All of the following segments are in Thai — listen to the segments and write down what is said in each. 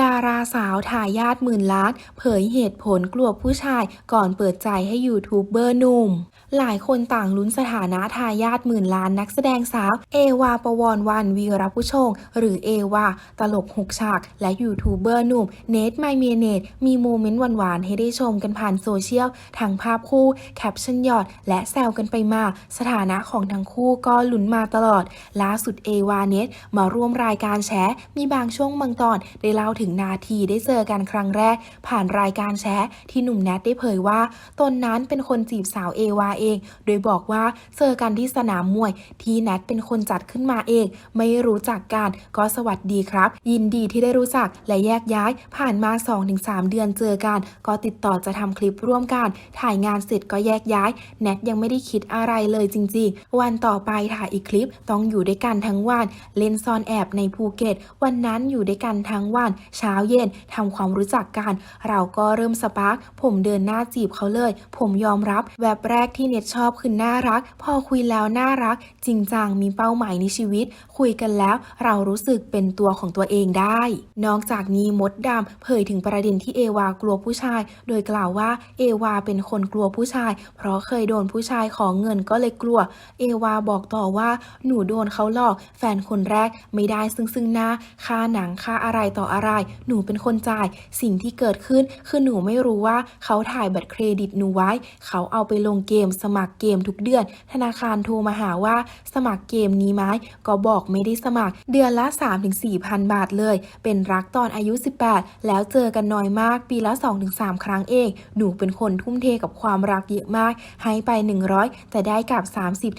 ดาราสาวทายาทหมื่นล้าน เผยเหตุผลกลัวผู้ชายก่อนเปิดใจให้ยูทูบเบอร์หนุ่ม หลายคนต่างลุ้นสถานะทายาทหมื่นล้านนักแสดงสาว เอวาปวรวันวีรผู้ชง หรือเอวา ตลกหกฉาก และยูทูบเบอร์หนุ่ม เนทไมเมเนตมีโมเมนต์หวานๆ ให้ได้ชมกันผ่านโซเชียลทั้งภาพคู่ แคปชั่นหยอด และแซวกันไปมา สถานะของทั้งคู่ก็ลุ้นมาตลอด ล่าสุดเอวาเนทมาร่วมรายการแชร์มีบางช่วงบางตอนได้เล่าถึงนาทีได้เจอกันครั้งแรก ผ่านรายการแชร์ที่หนุ่มแนทได้เผยว่า ตนนั้นเป็นคนจีบสาวเอวาเอง โดยบอกว่าเจอกันที่สนามมวย ที่แนทเป็นคนจัดขึ้นมาเอง ไม่รู้จักกันก็สวัสดีครับ ยินดีที่ได้รู้จักและแยกย้าย ผ่านมา 2-3 เดือนเจอกัน ก็ติดต่อจะทำคลิปร่วมกัน ถ่ายงานเสร็จก็แยกย้ายแนทยังไม่ได้คิดอะไรเลยจริง ๆ วันต่อไปถ่ายอีกคลิปต้องอยู่ด้วยกันทั้งวัน เล่นซ่อนแอบในภูเก็ต วันนั้นอยู่ด้วยกันทั้งวันเช้าเย็นทำความรู้จักกัน เราก็เริ่มสปาร์กผมเดินหน้าจีบเขาเลย ผมยอมรับแวบแรกที่เน็ตชอบคือน่ารัก พอคุยแล้วน่ารัก จริงจังมีเป้าหมายในชีวิต คุยกันแล้วเรารู้สึกเป็นตัวของตัวเองได้ นอกจากนี้มดดำเผยถึงประเด็นที่เอวากลัวผู้ชาย โดยกล่าวว่าเอวาเป็นคนกลัวผู้ชาย เพราะเคยโดนผู้ชายขอเงินก็เลยกลัว เอวาบอกต่อว่าหนูโดนเขาหลอก แฟนคนแรกไม่ได้ซึ่งซึ่งหน้าค่าหนังค่าอะไรต่ออะไรหนูเป็นคนจ่าย สิ่งที่เกิดขึ้นคือหนูไม่รู้ว่าเขาถ่ายบัตรเครดิตหนูไว้ เขาเอาไปลงเกม สมัครเกมทุกเดือน ธนาคารโทรมาหาว่า สมัครเกมนี้ไหมก็บอกไม่ได้สมัคร เดือนละ 3-4พันบาทเลย เป็นรักตอนอายุ 18 แล้วเจอกันน้อยมากปีละ 2-3 ครั้งเอง หนูเป็นคนทุ่มเทกับความรักเยอะมาก ให้ไป 100 แต่ได้กลับ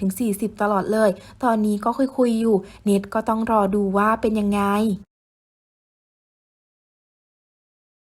30-40 ตลอดเลย ตอนนี้ก็คุยๆอยู่ เน็ตก็ต้องรอดูว่าเป็นยังไง